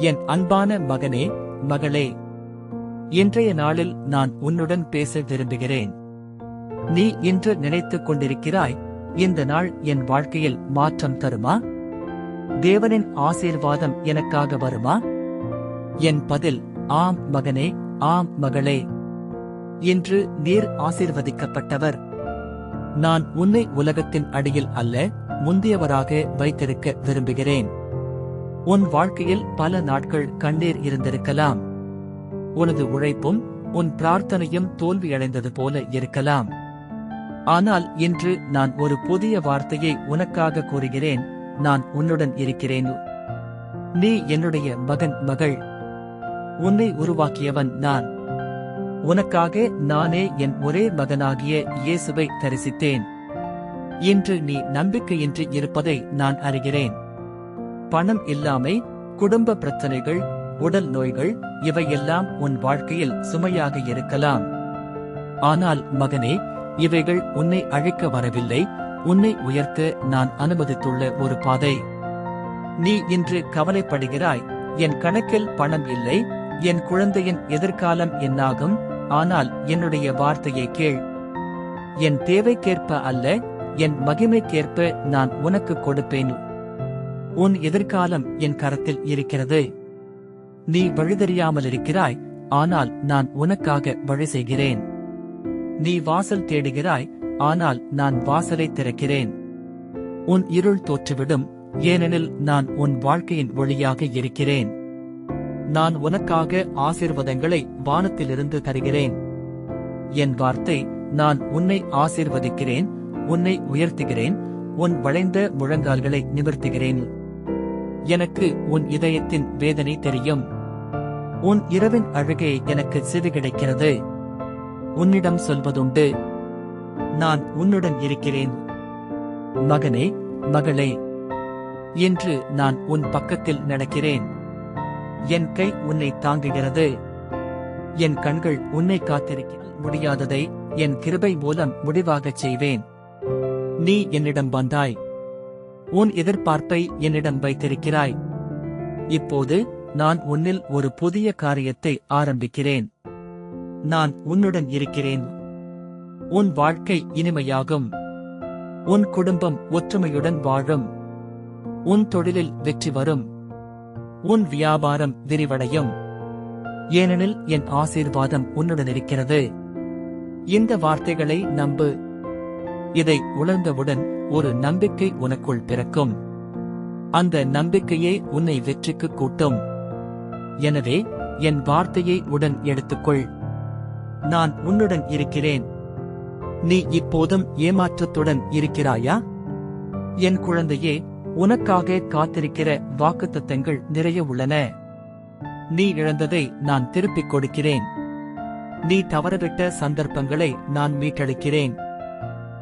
என் அன்பான மகனே மகளே இன்றைய நாளில் நான் உன்னுடன் பேச விரும்புகிறேன். நீ இன்று நினைத்துக் கொண்டிருக்கிறாய் இந்த நாள் என் வாழ்க்கையில் மாற்றம் தருமா? தேவனின் ஆசீர்வாதம் எனக்காக வருமா? என் பதில் ஆம் மகனே ஆம் மகளே இன்று நீர் ஆசீர்வதிக்கப்பட்டவர். நான் உன்னை உலகத்தின் அடியில் அல்ல முந்தியவராக வைத்திருக்க விரும்புகிறேன். உன் வாழ்க்கையில் பல நாட்கள் கண்ணீர் இருந்திருக்கலாம். உனது உழைப்பும் உன் பிரார்த்தனையும் தோல்வியடைந்தது போல இருக்கலாம். ஆனால் இன்று நான் ஒரு புதிய வார்த்தையை உனக்காக கூறுகிறேன் நான் உன்னுடன் இருக்கிறேன். நீ என்னுடைய மகன் மகள். உன்னை உருவாக்கியவன் நான். உனக்காக நானே என் ஒரே மகனாகிய இயேசுவை தரிசித்தேன். இன்று நீ நம்பிக்கையின்றி இருப்பதை நான் அறிகிறேன். பணம் இல்லாமை குடும்ப பிரச்சனைகள் உடல் நோய்கள் இவையெல்லாம் உன் வாழ்க்கையில் சுமையாக இருக்கலாம். ஆனால் மகனே இவைகள் உன்னை அழைக்க வரவில்லை. உன்னை உயர்த்த நான் அனுமதித்துள்ள ஒரு பாதை. நீ இன்று கவலைப்படுகிறாய். என் கணக்கில் பணம் இல்லை. என் குழந்தையின் எதிர்காலம் என்னாகும். ஆனால் என்னுடைய வார்த்தையை கேள். என் தேவைக்கேற்ப அல்ல என் மகிமைக்கேற்ப நான் உனக்கு கொடுப்பேன். உன் எதிர்காலம் என் கரத்தில் இருக்கிறது. நீ வழிதறியாமல் இருக்கிறாய் ஆனால் நான் உனக்காக வழி செய்கிறேன் நீ வாசல் தேடுகிறாய் ஆனால் நான் வாசலை திறக்கிறேன். உன் இருள் தோற்றுவிடும் ஏனெனில் நான் உன் வாழ்க்கையின் ஒளியாக இருக்கிறேன். நான் உனக்காக ஆசீர்வாதங்களை வானத்திலிருந்து தருகிறேன். என் வார்த்தை நான் உன்னை ஆசீர்வதிக்கிறேன் உன்னை உயர்த்துகிறேன் உன் வளைந்த முழங்கால்களை நிவர்த்துகிறேன் எனக்கு உன் இதயத்தின் வேதனை தெரியும். உன் இரவின் அழுகை எனக்கு செவி கிடைக்கிறது. உன்னிடம் சொல்வதுண்டு. நான் உன்னுடன் இருக்கிறேன். மகனே மகளே என்று நான் உன் பக்கத்தில் நடக்கிறேன். என் கை உன்னை தாங்குகிறது. என் கண்கள் உன்னை காத்திருக்க முடியாததை என் கிருபை மூலம் முடிவாகச் செய்வேன். நீ என்னிடம் வந்தாய். உன் எதிர்பார்ப்பை என்னிடம் வைத்திருக்கிறாய். இப்போது நான் உன்னில் ஒரு புதிய காரியத்தை ஆரம்பிக்கிறேன். நான் உன்னுடன் இருக்கிறேன். உன் வாழ்க்கை இனிமையாகும். உன் குடும்பம் ஒற்றுமையுடன் வாழும். உன் தொழிலில் வெற்றி வரும். உன் வியாபாரம் விரிவடையும். ஏனெனில் என் ஆசீர்வாதம் உன்னுடன் இருக்கிறது. இந்த வார்த்தைகளை நம்பு. இதை உணர்ந்தவுடன் ஒரு நம்பிக்கை உனக்குள் பிறக்கும். அந்த நம்பிக்கையே உன்னை வெற்றிக்கு கூட்டும். எனவே என் வார்த்தையை உடன் எடுத்துக்கொள். நான் உன்னுடன் இருக்கிறேன். நீ இப்போதும் ஏமாற்றத்துடன் இருக்கிறாயா? என் குழந்தையே உனக்காக காத்திருக்கிற வாக்குத்தத்தங்கள் நிறைய உள்ளன. நீ இழந்ததை நான் திருப்பிக் கொடுக்கிறேன். நீ தவறவிட்ட சந்தர்ப்பங்களை நான் மீட்டளிக்கிறேன்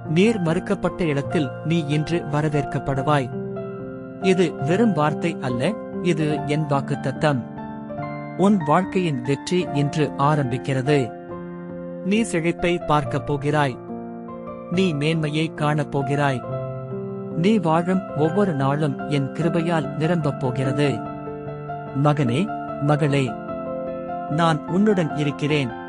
நீர் மறுக்கப்பட்ட இடத்தில் நீ இன்று வரவேற்கப்படுவாய். இது வெறும் வார்த்தை அல்ல இது என் வாக்குத்தத்தம். உன் வாழ்க்கையின் வெற்றி இன்று ஆரம்பிக்கிறது. நீ செழிப்பை பார்க்கப் போகிறாய். நீ மேன்மையை காணப் போகிறாய். நீ வாழும் ஒவ்வொரு நாளும் என் கிருபையால் நிரம்பப் போகிறது. மகனே மகளே நான் உன்னுடன் இருக்கிறேன்.